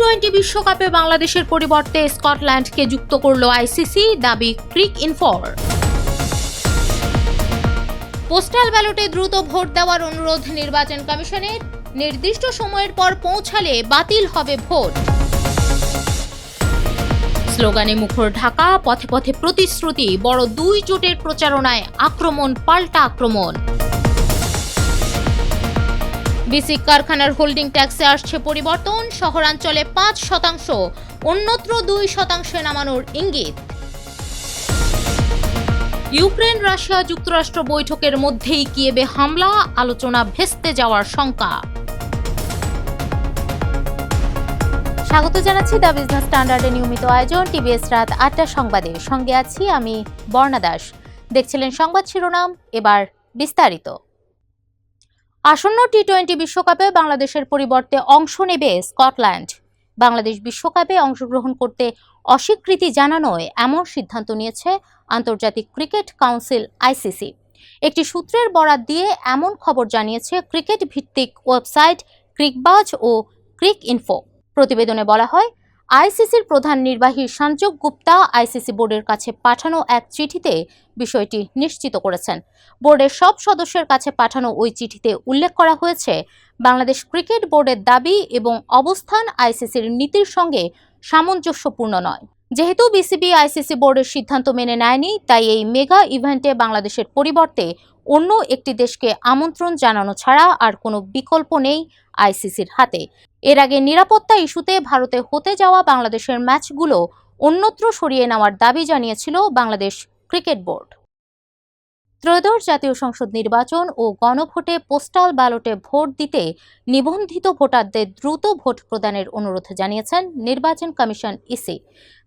Twenty বিশ্বকাপে বাংলাদেশের পরিবর্তে স্কটল্যান্ডকে যুক্ত করল আইসিসি দাবি ক্রিক ইনফর। পোস্টাল ব্যালটে দ্রুত ভোট দেওয়ার অনুরোধ নির্বাচন কমিশনের নির্দিষ্ট সময়ের পর পৌঁছালে বাতিল হবে ভোট। স্লোগানে মুখর ঢাকা, পথে পথে প্রতিশ্রুতি, বড় দুই জোটের প্রচারণায় আক্রমণ, পাল্টা আক্রমণ। বিসিক কারখানার হোল্ডিং ট্যাক্সে আসছে পরিবর্তন। শহরাঞ্চলে পাঁচ শতাংশ, অন্যত্র দুই শতাংশে নামানোর ইঙ্গিত। ইউক্রেন, রাশিয়া যুক্তরাষ্ট্র বৈঠকের মধ্যেই কিয়েবে হামলা, আলোচনা ভেস্তে যাওয়ার শঙ্কা। স্বাগত জানাচ্ছি দ্য বিজনেস স্ট্যান্ডার্ডের নিয়মিত আয়োজন, টিভিএস রাত আটটা সংবাদে সঙ্গে আছি আমি বর্ণা দাস। দেখছিলেন সংবাদ শিরোনাম, এবার বিস্তারিত। আসন্ন টি টোয়েন্টি বিশ্বকাপে বাংলাদেশের পরিবর্তে অংশ নেবে স্কটল্যান্ড। বাংলাদেশ বিশ্বকাপে অংশগ্রহণ করতে অস্বীকৃতি জানানোয় এমন সিদ্ধান্ত নিয়েছে আন্তর্জাতিক ক্রিকেট কাউন্সিল আইসিসি। একটি সূত্রের বরাত দিয়ে এমন খবর জানিয়েছে ক্রিকেট ভিত্তিক ওয়েবসাইট ক্রিকবাজ ও ক্রিক ইনফো। প্রতিবেদনে বলা হয় আইসিসির প্রধান নির্বাহী সঞ্জোগ গুপ্তা আইসিসি বোর্ডের কাছে পাঠানো এক চিঠিতে বিষয়টি নিশ্চিত করেছেন। বোর্ডের সব সদস্যের কাছে পাঠানো ওই চিঠিতে উল্লেখ করা হয়েছে, বাংলাদেশ ক্রিকেট বোর্ডের দাবি এবং অবস্থান আইসিসির নীতির সঙ্গে সামঞ্জস্যপূর্ণ নয়। যেহেতু বিসিবি আইসিসি বোর্ডের সিদ্ধান্ত মেনে নেয়নি, তাই এই মেগা ইভেন্টে বাংলাদেশের পরিবর্তে অন্য একটি দেশকে আমন্ত্রণ জানানো ছাড়া আর কোনো বিকল্প নেই আইসিসির হাতে। এর আগে নিরাপত্তা ইস্যুতে ভারতে হতে যাওয়া বাংলাদেশের ম্যাচগুলো অন্যত্র সরিয়ে নেওয়ার দাবি জানিয়েছিল বাংলাদেশ ক্রিকেট বোর্ড। ত্রয়োদশ জাতীয় সংসদ নির্বাচন ও গণভোটে পোস্টাল ব্যালটে ভোট দিতে নিবন্ধিত ভোটারদের দ্রুত ভোট প্রদানের অনুরোধ জানিয়েছেন নির্বাচন কমিশন ইসি।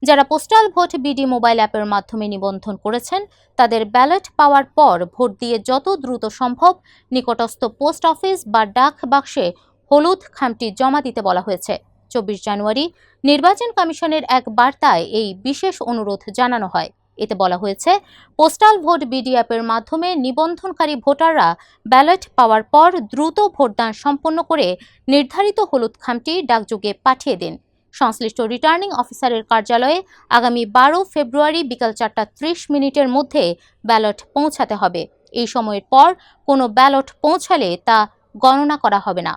যারা পোস্টাল ভোট বিডি মোবাইল অ্যাপের মাধ্যমে নিবন্ধন করেছেন, তাদের ব্যালট পাওয়ার পর ভোট দিয়ে যত দ্রুত সম্ভব নিকটস্থ পোস্ট অফিস বা ডাক বাক্সে হলুদ খামটি জমা দিতে বলা হয়েছে। চব্বিশ জানুয়ারি নির্বাচন কমিশনের এক বার্তায় এই বিশেষ অনুরোধ জানানো হয়। এতে বলা হয়েছে, পোস্টাল ভোট বিডি অ্যাপের মাধ্যমে নিবন্ধনকারী ভোটাররা ব্যালট পাওয়ার পর দ্রুত ভোটদান সম্পন্ন করে নির্ধারিত হলুদ খামটি ডাকযোগে পাঠিয়ে দিন। সংশ্লিষ্ট রিটার্নিং অফিসারের কার্যালয়ে আগামী বারো ফেব্রুয়ারি বিকাল চারটা ত্রিশ মিনিটের মধ্যে ব্যালট পৌঁছাতে হবে। এই সময়ের পর কোনো ব্যালট পৌঁছালে তা গণনা করা হবে না।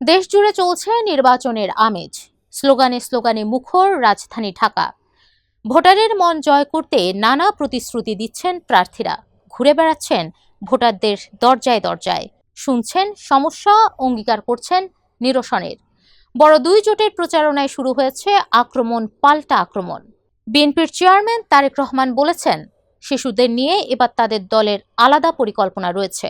দেশজুড়ে চলছে নির্বাচনের আমেজ। স্লোগানে স্লোগানে মুখর রাজধানী ঢাকা। ভোটারের মন জয় করতে নানা প্রতিশ্রুতি দিচ্ছেন প্রার্থীরা। ঘুরে বেড়াচ্ছেন ভোটারদের দরজায় দরজায়। শুনছেন সমস্যা, অঙ্গীকার করছেন নিরসনের। বড় দুই জোটের প্রচারণায় শুরু হয়েছে আক্রমণ, পাল্টা আক্রমণ। বিএনপির চেয়ারম্যান তারেক রহমান বলেছেন, শিশুদের নিয়ে এবার তাদের দলের আলাদা পরিকল্পনা রয়েছে।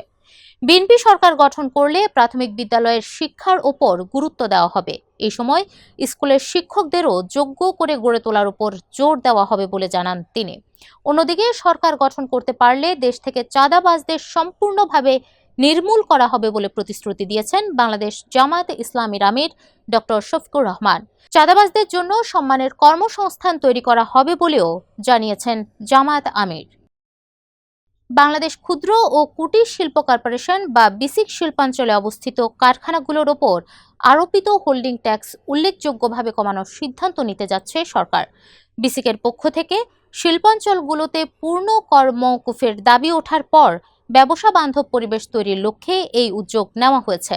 বিএনপি সরকার গঠন করলে প্রাথমিক বিদ্যালয়ের শিক্ষার ওপর গুরুত্ব দেওয়া হবে। এই সময় স্কুলের শিক্ষকদেরও যোগ্য করে গড়ে তোলার উপর জোর দেওয়া হবে বলে জানান তিনি। অন্যদিকে সরকার গঠন করতে পারলে দেশ থেকে চাঁদাবাজদের সম্পূর্ণভাবে নির্মূল করা হবে বলে প্রতিশ্রুতি দিয়েছেন বাংলাদেশ জামায়াত ইসলামীর আমির ডক্টর শফিকুর রহমান। চাঁদাবাজদের জন্য সম্মানের কর্মসংস্থান তৈরি করা হবে বলেও জানিয়েছেন জামায়াত আমির। বাংলাদেশ ক্ষুদ্র ও কুটির শিল্প কর্পোরেশন বা বিসিক শিল্পাঞ্চলে অবস্থিত কারখানাগুলোর ওপর আরোপিত হোল্ডিং ট্যাক্স উল্লেখযোগ্যভাবে কমানোর সিদ্ধান্ত নিতে যাচ্ছে সরকার। বিসিকের পক্ষ থেকে শিল্পাঞ্চলগুলোতে পূর্ণ কর মওকুফের দাবি ওঠার পর ব্যবসা বান্ধব পরিবেশ তৈরির লক্ষ্যে এই উদ্যোগ নেওয়া হয়েছে।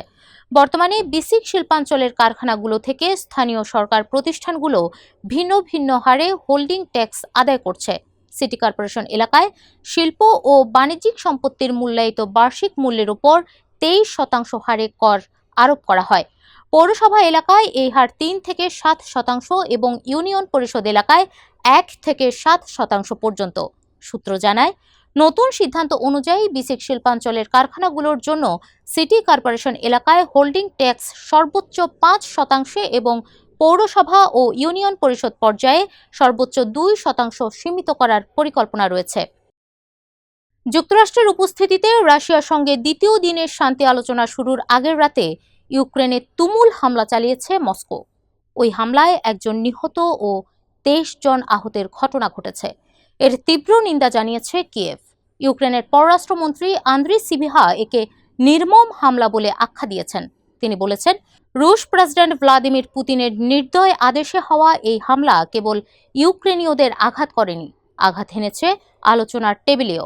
বর্তমানে বিসিক শিল্পাঞ্চলের কারখানাগুলো থেকে স্থানীয় সরকার প্রতিষ্ঠানগুলো ভিন্ন ভিন্ন হারে হোল্ডিং ট্যাক্স আদায় করছে। সিটি কর্পোরেশন এলাকায় শিল্প ও বাণিজ্যিক সম্পত্তির মূল্যায়িত বার্ষিক মূল্যের উপর তেইশ শতাংশ হারে কর আরোপ করা হয়। পৌরসভা এলাকায় এই হার তিন থেকে সাত শতাংশ এবং ইউনিয়ন পরিষদ এলাকায় এক থেকে সাত শতাংশ পর্যন্ত। সূত্র জানায়, নতুন সিদ্ধান্ত অনুযায়ী বিসিক শিল্পাঞ্চলের কারখানাগুলোর জন্য সিটি কর্পোরেশন এলাকায় হোল্ডিং ট্যাক্স সর্বোচ্চ পাঁচ শতাংশে এবং পৌরসভা ও ইউনিয়ন পরিষদ পর্যায়ে সর্বোচ্চ দুই শতাংশ সীমিত করার পরিকল্পনা রয়েছে। যুক্তরাষ্ট্রের উপস্থিতিতে রাশিয়ার সঙ্গে দ্বিতীয় দিনের শান্তি আলোচনা শুরুর আগের রাতে ইউক্রেনে তুমুল হামলা চালিয়েছে মস্কো। ওই হামলায় একজন নিহত ও তেইশ জন আহতের ঘটনা ঘটেছে। এর তীব্র নিন্দা জানিয়েছে কিয়েভ। ইউক্রেনের পররাষ্ট্রমন্ত্রী আন্দ্রি সিভিহা একে নির্মম হামলা বলে আখ্যা দিয়েছেন। তিনি বলেছেন রুশ প্রেসিডেন্ট ভ্লাদিমির পুতিনের নির্দয় আদেশে হওয়া এই হামলা কেবল ইউক্রেনীয়দের আঘাত করেনি, আঘাত হেনেছে আলোচনার টেবিলেও।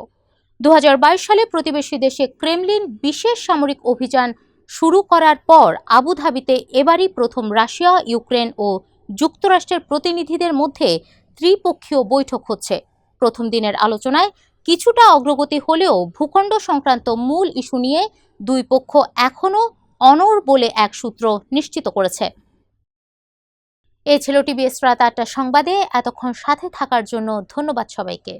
দু হাজার বাইশ সালে প্রতিবেশী দেশে ক্রেমলিন বিশেষ সামরিক অভিযান শুরু করার পর আবুধাবিতে এবারই প্রথম রাশিয়া, ইউক্রেন ও যুক্তরাষ্ট্রের প্রতিনিধিদের মধ্যে ত্রিপক্ষীয় বৈঠক হচ্ছে। প্রথম দিনের আলোচনায় কিছুটা অগ্রগতি হলেও ভূখণ্ড সংক্রান্ত মূল ইস্যু নিয়ে দুই পক্ষ এখনও অনড় বলে এক সূত্র নিশ্চিত করেছে। এ ছিল টিভিএস রাত আটটা সংবাদে। এতক্ষণ সাথে থাকার জন্য ধন্যবাদ সবাইকে।